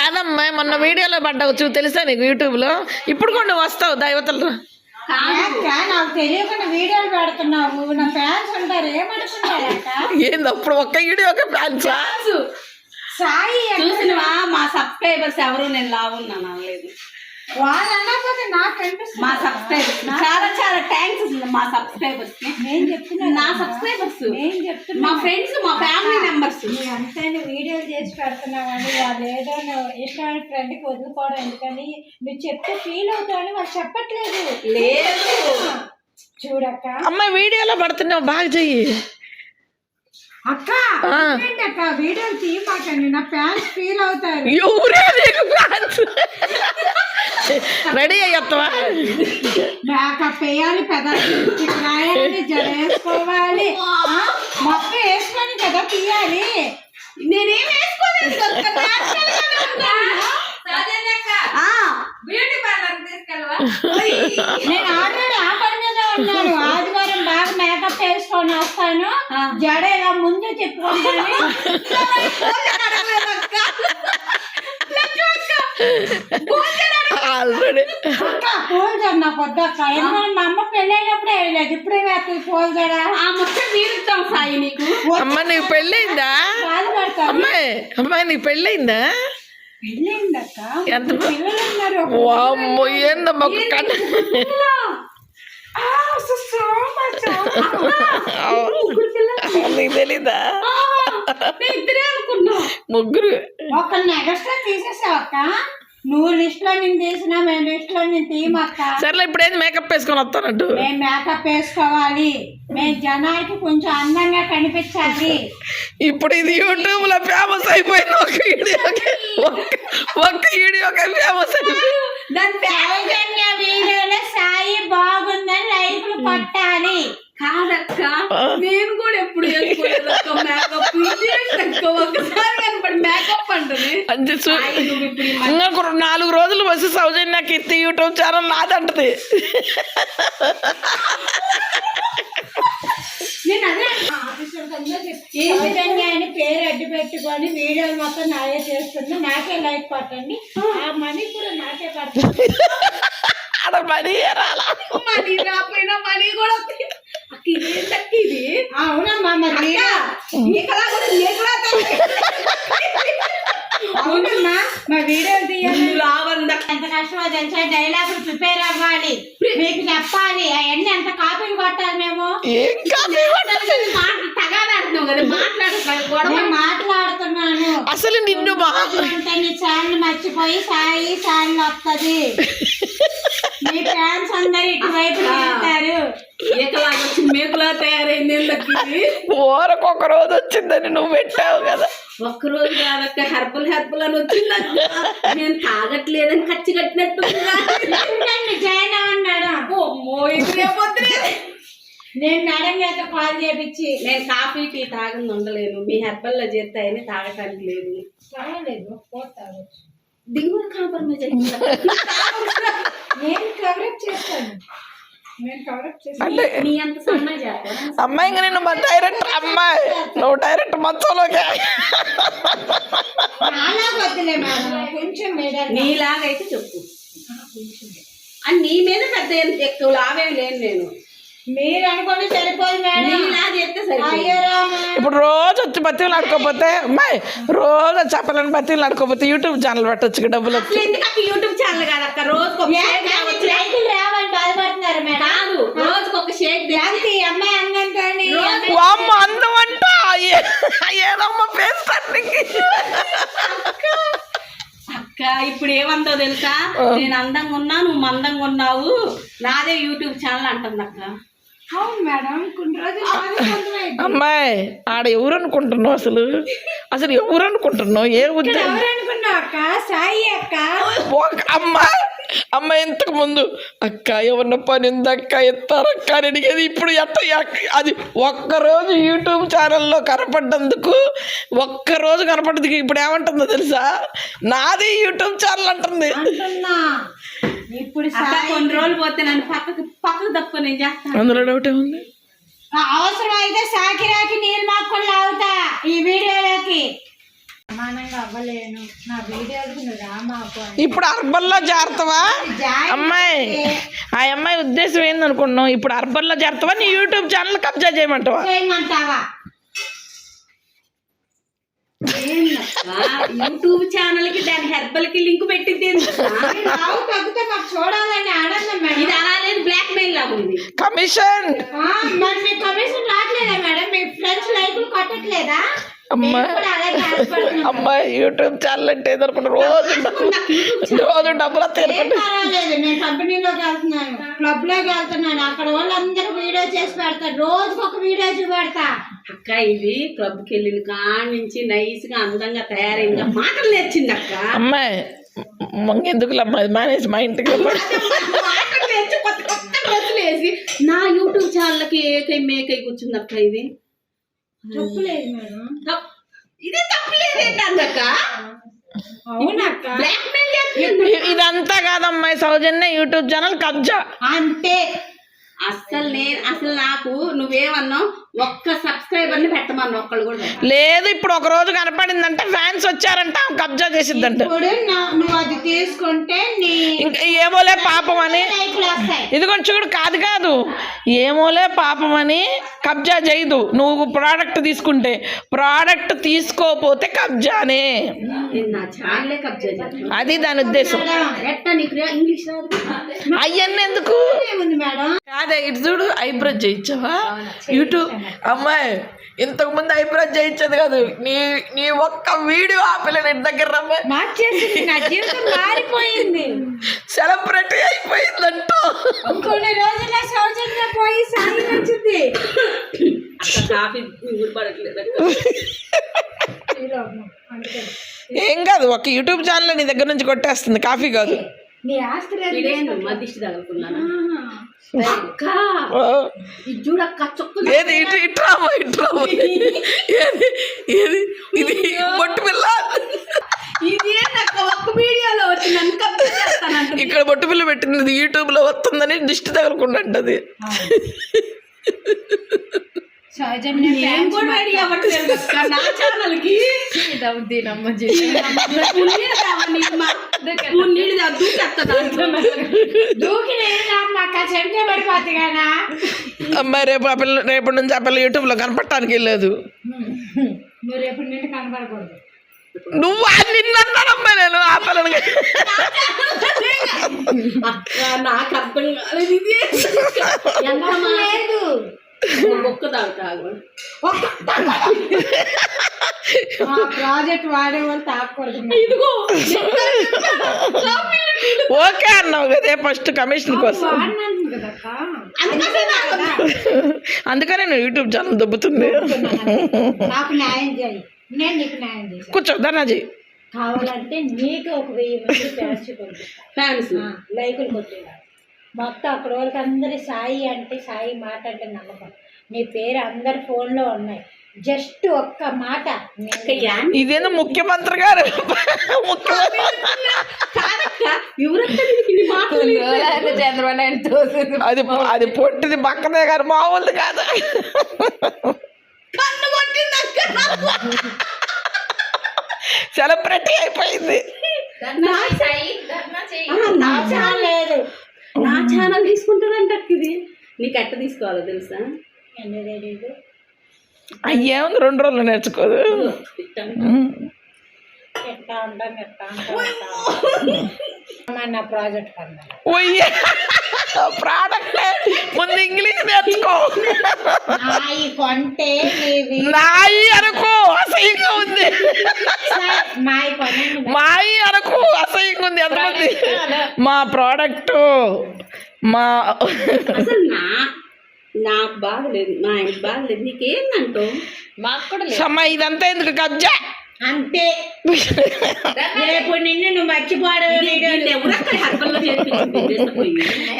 కాదమ్మా మొన్న వీడియోలో పడ్డావు చూ తెలుసా నీకు యూట్యూబ్లో ఇప్పుడు కూడా నువ్వు వస్తావు దైవతలు. అక్క, నాకు తెలియకుండా వీడియోలు పెడుతున్నావు. నా ఫ్యాన్స్ ఉంటారు ఏమనుకుంటారక్క ఏంది అప్పుడు ఒక్క వీడియో ఒక ఫ్యాన్సా? సాయి చూసినవా? మా సబ్స్క్రైబర్స్ ఎవరు? నేను లావున్నాను అనలేదు. మా సబ్స్క్రైబర్స్ చాలా చాలా థ్యాంక్స్ మా సబ్స్క్రైబర్స్ నేను చెప్తున్నా నా సబ్స్క్రైబర్స్ నేను చెప్తున్నా మా ఫ్రెండ్స్ మా ఫ్యామిలీ మెంబర్స్ నీ అంతైనా వీడియోలు చేసి పెడుతున్నావని వాళ్ళు ఏదో ఇష్టమైన ఫ్రెండ్కి వదులుకోవడం. ఎందుకని? నువ్వు చెప్తే ఫీల్ అవుతావని వాళ్ళు చెప్పట్లేదు. లేదు. చూడక్క. అమ్మాయి వీడియోలో పడుతున్నావు. బాగా చెయ్యి. అక్క అక్క? వీడియోలు తీయమాకండి. నా ఫ్యాన్స్ ఫీల్ అవుతారు. ఎవరే ఫ్యాన్స్. రెడీ అయ్యత్తవా? మేకప్ వేయాలి మొక్క వేసుకొని కదా తీయాలి. నేనేం వేసుకోలేదు ఉన్నాను. ఆ, బ్యూటీ పార్లర్ తీసుకెళ్ళవా? నేను ఆల్రెడీ ఆ పని మీద ఉన్నాను. ఆదివారం బాగా మేకప్ వేసుకొని వస్తాను. జడ ఇలా ముందే చెప్పుకుంటాను ఆల్రెడీ. అక్క పూల జడ ఎందుకంటే మా అమ్మ పెళ్ళైనప్పుడే వేయలేదు ఇప్పుడే వేస్తుంది పూల జడ ఆ సాయి నీకు. అమ్మ నీకు బాధపడతాను అమ్మాయి అమ్మాయి నీకు పెళ్ళైంది? ఎంత వామ్మో ఏందమ్మా ఒక కన్ను. నీకు తెలీదా? ముగ్గురు. ఒక ఎక్స్ట్రా తీసేసావు అక్క. నువ్వు లిస్ట్లో నేను తీసినా మేము లిస్ట్లో నేను తీయమక్క. సర్లే ఇప్పుడు ఏంది మేకప్ వేసుకొని వస్తానంటు మేము మేకప్ వేసుకోవాలి. మేము జనానికి కొంచెం అందంగా కనిపించాలి. ఇప్పుడు ఇది యూట్యూబ్లో ఫేమస్ అయిపోయింది. ఒక వీడియోకి వీడియోకి ఫేమస్ అయిపోయింది దాని సౌజన్య వీడియోలో సాయి బాగుందని లైకులు కొట్టాలి కాదక్క నేను కూడా ఎప్పుడు మేకప్ ఈ ఒక నాలుగు రోజులు వచ్చి సౌజన్య కీర్తి యూట్యూబ్ ఛానల్ నాదంటది. సౌజన్య అని పేరు అడ్డు పెట్టుకొని వీడియోలు మొత్తం నాదే చేస్తున్నా. నాకే లైక్ కొట్టండి. ఆ. మనీ కూడా నాకే ఆడ మనీ రాలా. మనీ రాపోయినా మనీ కూడా ఇది అవునమ్మా మరి అవునమ్మా మా వీడియోలు తీయాలి? లావందక్క ఎంత కష్టమో తెలుసా డైలాగులు ప్రిపేర్ అవ్వాలి. మీకు చెప్పాలి. అవన్నీ ఎంత కాపీలు కొట్టాలి మేము? ఏం కాదు మాటలు తగాదాడుతున్నావు కదా మాట్లాడు గొడవ నేను మాట్లాడుతున్నాను. అసలు నిన్ను మా అంటే నీ ఛానల్ మర్చిపోయి సాయి ఛానల్ వస్తుంది మీ ఫ్యాన్స్ అందరు ఇటువైపు తిరుగుతారు. వచ్చి మేకులా తయారైంది? ఊరకు ఒక రోజు వచ్చిందని నువ్వు పెట్టావు కదా. ఒక్కరోజు కాదక్క హెర్బల్ హెర్బల్ అని వచ్చింది. నేను తాగట్లేదని ఖర్చు కట్టినట్టు జాయిన్ అన్నాడు అమ్మో ఇది. నేను మేడం చేత కాల్ చేపించి నేను కాఫీ టీ తాగని ఉండలేను. మీ హెర్బల్లో చేస్తాయని తాగటానికి లేదు. పర్వాలేదు పోతారు. దిగువ కాంప్రమైజ్ నేను కవరప్ చేస్తాను. అంటే అమ్మాయి ఇంకా డైరెక్ట్ అమ్మాయి. నువ్వు డైరెక్ట్ మచ్చలోకే. నీలాగైతే చెప్పు. అని నీ మీద పెద్ద ఎక్కువ లావేం లేను నేను. మీరు అనుకుంటే సరిపోదు. ఇప్పుడు రోజు వచ్చి బతిలు ఆడుకోపోతే అమ్మాయి రోజు వచ్చి చెప్పలేని బతిలు ఆడుకోపోతే యూట్యూబ్ ఛానల్ పెట్టొచ్చు డబ్బులు యూట్యూబ్ ఛానల్ కాదక్క వామ్మ అందం అంట. ఏదమ్మా ఫేస్ ఇప్పుడు ఏమందో తెలుసా? నేను అందంగా ఉన్నా నువ్వు మందంగా ఉన్నావు. నాదే యూట్యూబ్ ఛానల్ అంటుంది అక్క. అమ్మాయి ఆడ ఎవరు అనుకుంటున్నావు అసలు? అసలు ఎవరు అనుకుంటున్నావు? ఏ ఉద్దేశం ఒక అమ్మ అమ్మ ఇంతకు ముందు అక్క ఎవరిన పని ఉంది అక్క ఎత్తారక్క అని అడిగేది. ఇప్పుడు ఎక్క- అది ఒక్కరోజు యూట్యూబ్ ఛానల్లో కనపడ్డందుకు ఒక్కరోజు కనపడ్డది ఇప్పుడు ఏమంటుందో తెలుసా? నాది యూట్యూబ్ ఛానల్ అంటుంది. ఇప్పుడు కొన్ని రోజులు పోతే నన్ను పక్కకు పక్కకు తప్ప నేను చేస్తాను అందులో డౌట్ ఏముంది అవసరం అయితే సాకిరాకి నీళ్ళు మాక్కులు అవుతా ఈ వీడియోలోకి. సమానంగా అవ్వలేను. నా వీడియోలకు నువ్వు రామాకు అని. ఇప్పుడు అర్బన్లో చేరతావా జాయిన్ అమ్మాయి ఆ అమ్మాయి ఉద్దేశం ఏందనుకున్నాం ఇప్పుడు అర్బన్లో చేరతావా నీ యూట్యూబ్ ఛానల్ కబ్జా చేయమంటావా? చేయమంటావా? యూట్యూబ్ ఛానల్కి దాని హెర్బల్కి లింక్ పెట్టింది చూడాలని ఆనందం మేడం. ఇది అలా లేదు బ్లాక్ మెయిల్ లాగా ఉంది. కమిషన్ మరి మీకు కమిషన్ రావట్లేదా మేడం? మీ ఫ్రెండ్స్ లైకులు కొట్టట్లేదా? అమ్మా. యూట్యూబ్ ఛానల్ అంటే ఏదనుకుంటా రోజు రోజు డబ్బులు తీరుకుంటా నేను కంపెనీలోకి వెళ్తున్నాను. క్లబ్లోకి వెళ్తున్నాను. అక్కడ వాళ్ళందరూ వీడియో చేసి పెడతారు. రోజుకి ఒక వీడియో చూపెడతా. అక్క ఇది క్లబ్కి వెళ్ళిన కాడి నుంచి నైస్గా అందంగా తయారైందిగా మాటలు నేర్చింది అక్క. అమ్మాయి ఎందుకు అమ్మాయి మానేసి మా ఇంటికి వేసి నా యూట్యూబ్ ఛానల్కి ఏకై మేకై కూర్చుంది అక్క ఇది? తప్పులేదు మేడం. ఇదే తప్పలేదేంటి అందక్క? ఇదంతా కాదమ్మాయి సౌజన్య యూట్యూబ్ ఛానల్ కబ్జా. అంతే అస్సలు నేను అసలు నాకు నువ్వేమన్నావు? ఒక్క సబ్స్క్రైబర్ని పెట్టమన్నా ఒక్కళ్ళు కూడా. లేదు ఇప్పుడు ఒక రోజు కనపడిందంటే ఫ్యాన్స్ వచ్చారంట కబ్జా చేసిద్దంట. నువ్వు అది తీసుకుంటే ఏమోలే పాపం అని. వస్తాయి. ఇదిగోండి చూడు కాదు కాదు. ఏమోలే పాపం అని కబ్జా చేయదు. నువ్వు ప్రోడక్ట్ తీసుకుంటే ప్రోడక్ట్ తీసుకోపోతే కబ్జానే. అది దాని ఉద్దేశం. అవన్నీ ఎందుకు ఏముంది మేడం? కాదే ఇటు చూడు ఐబ్రో చేయించావా? యూట్యూబ్ అమ్మాయి ఇంతకు ముందు ఐబ్రో చేయించదు కాదు. నీ నీ ఒక్క వీడియో ఆపలే ఇంటి దగ్గర రమ్మ. మార్చేసింది నా జీవితం మారిపోయింది. సెలబ్రిటీ అయిపోయిందంట. కొన్ని సౌజన్య పోయి. ఏం కాదు ఒక యూట్యూబ్ ఛానల్ నీ దగ్గర నుంచి కొట్టేస్తుంది. కాఫీ కాదు. నీ తగులుకున్నాను. అక్క! ఇది చూడక్క చొక్క ఏది? ఇటు ఇట్రామా ఇట్రామా ఏది? ఏది? ఇది బొట్టు పిల్ల. ఇది ఏంటక్క ఒక్క వీడియోలో వచ్చి నన్ను కబ్జా చేస్తానంట ఇక్కడ బొట్టు పిల్ల పెట్టినది యూట్యూబ్లో వస్తుందని దిష్టి తగలకుండాంటది సౌజన్య అమ్మాయి రేపు ఆ పిల్ల రేపటి నుంచి ఆ పిల్ల యూట్యూబ్లో కనపడటానికి వెళ్ళలేదు మీరు ఎప్పుడు నిన్ను కనబడకూడదు నువ్వు? ఆ నిన్నన్నానమ్మా నేను ఆ పిల్లని. అక్క నాకు అర్థం కాలేదు ఒక్క తాగుతాగు ప్రాజెక్ట్ వాడే వాళ్ళు ఇదిగో ఓకే అన్నావు కదే ఫస్ట్ కమిషన్ కోసం. అందుకనే నువ్వు యూట్యూబ్ ఛానల్ దొబ్బుతుంది. నాకు న్యాయం చేయి. నేను నీకు న్యాయం చేశాను. కూర్చో ధనాజీ. కావాలంటే నీకు ఒక వెయ్యి మంది ఫ్యాన్స్ లైకులు కొట్టేలా మొత్తం అక్కడ వాళ్ళకి అందరి సాయి అంటే సాయి మాట అంటే నమ్మకం. నీ పేరు అందరి ఫోన్లో ఉన్నాయి. జస్ట్ ఒక్క మాట ఇదేందో ముఖ్యమంత్రి గారు? మాటలు అది అది పొట్టిది పక్కనే గారు మామూలు కాదు. సెలబ్రిటీ అయిపోయింది. లేదు. నా ఛానల్ తీసుకుంటారంట అక్క ఇది. నీకు ఎట్ట తీసుకోవాలో తెలుసా? అయ్యేముంది రెండు రోజులు నేర్చుకోదు. తిట్టాను. ఎట్లా ఉంటాం ఎట్లా ఉంటాం ప్రోడక్ట్ ముందు ఇంగ్లీష్ నేర్చుకో. నాయి అనుకో అసహ్యంగా ఉంది. మాయి అనుకో అసహ్యంగా ఉంది. ఎంతమంది మా ప్రోడక్ట్ మా అసలు నా నాకు బాగలేదు మా బాగలేదు నీకేందంటో సమ్మ ఇదంతా ఎందుకు? కబ్జా అంతే. రేపు నిన్ను నువ్వు మర్చిపోవడం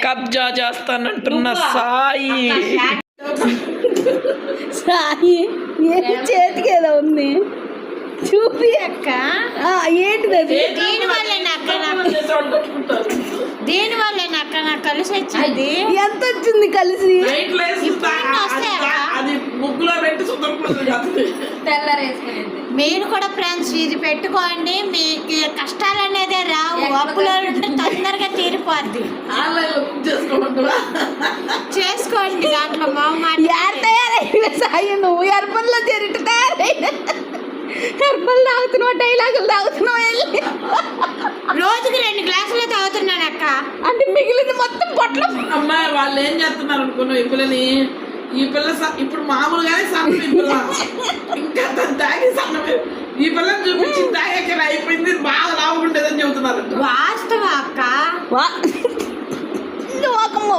కబ్జా చేస్తానంటున్న సాయి. సాయి చేతికి ఏదో ఉంది? చూపి అక్క. ఏంటిది అది? దీని వల్లే నక్క దీని వల్లే నక్క నాకు కలిసి వచ్చింది? ఎంత వచ్చింది కలిసి? వస్తాయా? ముగ్గులో పెట్టి మీరు కూడా ఫ్రెండ్స్ ఇది పెట్టుకోండి. మీకు కష్టాలు అనేది రావు అప్పులో తొందరగా తీరిపోద్ది. చేసుకోండి దాంట్లో తయారైన సాయి. నువ్వు ఎర్బల్లో చేరిట తయారైన ఎర్బల్ తాగుతున్నావు? డైలాగులు తాగుతున్నావు వెళ్ళి? రోజుకి రెండు గ్లాసులు తాగుతున్నాను అక్క అంటే మిగిలింది మొత్తం పొట్లం. అమ్మాయి వాళ్ళు ఏం చేస్తున్నారు అనుకున్నావు పిల్లని? ఈ పిల్ల ఇప్పుడు మామూలుగానే సన్నం ఈ పిల్ల. ఇంకా తను తాగి సన్నమే. ఈ పిల్లని చూపించి తాగాక అయిపోయింది. బాగా లావుకుంటేదని చెబుతున్నారు వాస్తవ అక్క?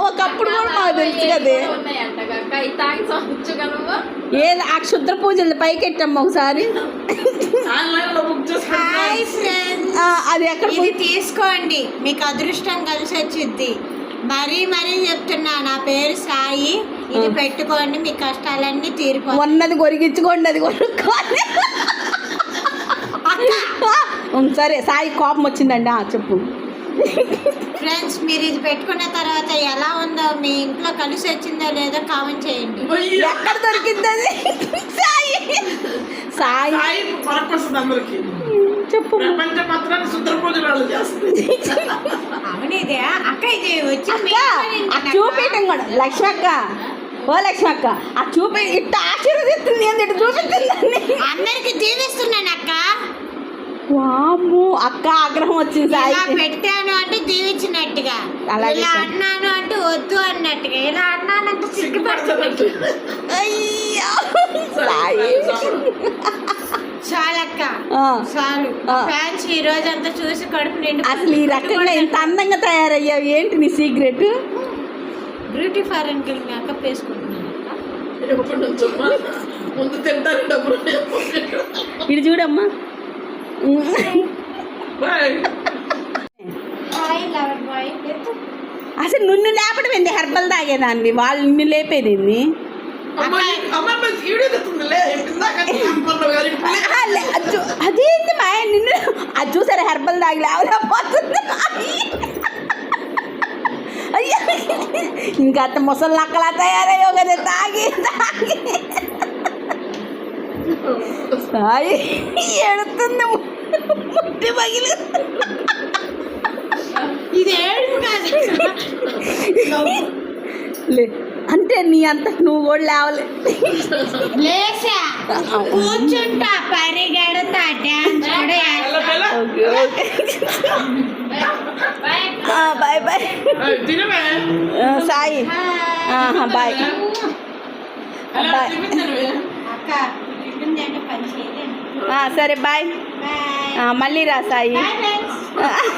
ఒకప్పుడు కూడా మాకు తెలుసు కదే. తాగి ఏది ఆ క్షుద్ర పూజలు పైకెట్టమ్మ ఒకసారి. అది ఎక్కడ తీసుకోండి. మీకు అదృష్టం కలిసి వచ్చింది మరీ మరీ చెప్తున్నా నా పేరు సాయి. ఇది పెట్టుకోండి మీ కష్టాలన్నీ తీరిపోతాయి. ఉన్నది కొరిగించుకోండి అది కొనుక్కోండి సరే సాయి కోపం వచ్చిందండి ఆ, చెప్పు. ఫ్రెండ్స్ మీరు ఇది పెట్టుకున్న తర్వాత ఎలా ఉందో మీ ఇంట్లో కలిసి వచ్చిందో లేదో కామెంట్ చేయండి. ఎక్కడ దొరికింది అది సాయి! సాయి చెప్పు. అవును ఇదే. అక్క ఇది వచ్చి మీ అక్క ఇంట్లో ఆ నిండా చూపించం కూడా. లక్ష్మి అక్క ఓ లక్ష్మి అక్క ఆ చూపి ఇట్ట ఆశీర్వదిస్తుంది ఏంటి ఇటు చూపిస్తుందండి అందరికి దీవిస్తున్నాను అక్క. వాము అక్క ఆగ్రహం వచ్చింది సాయి. పెట్టాను అంటే దీవించినట్టుగా అలాగే ఇలా. అన్నాను అంటే వద్దు అన్నట్టుగా. ఇలా అన్నానంటే సిగ్గుపడుతున్నట్టు అయ్యో సాయి చాలక్క. ఆ, చాలు. ఫ్యాన్స్ ఈ రోజు అంతా చూసి కడుపు నిండు అసలు ఈ రకంగా ఇంత అందంగా తయారయ్యావు ఏంటి నీ సీక్రెట్ బ్యూటీ ఫారెన్కి మేకప్ వేసుకుంటున్నాను ముందు డబ్బులు. ఇటు చూడమ్మా. అసలు నిన్ను లేపడం ఏంది? హెర్బల్ తాగేదాన్ని వాళ్ళు నిన్ను లేపేది అదేంది మా నిన్ను అది చూసారా? హెర్బల్ తాగి లేవలేకపోతుంది అయ్యో ఇంకా అంత ముసలి నక్కలా తయారయ్యో కదా తాగి తాగి సాయి ఎడుతుంది ముట్టి పగిలి ఇది ఏడుపు కాదు లే అంటే నీ అంత నువ్వు కూడా లేవలే లేసా కూర్చుంటా పరిగెడతా డాన్స్ కూడా పిల్ల, వేస్తా. పిల్ల. ఓకే ఓకే బాయ్ బాయ్ ఏయ్, తినవే సాయి ఆహా, బాయ్ అలా బాయ్. తినిపించనువే. అక్క టిఫిన్ తింటే పని చేయలేదు ఆ, సరే బాయ్ బాయ్ ఆ, మళ్ళీ రా సాయి బాయ్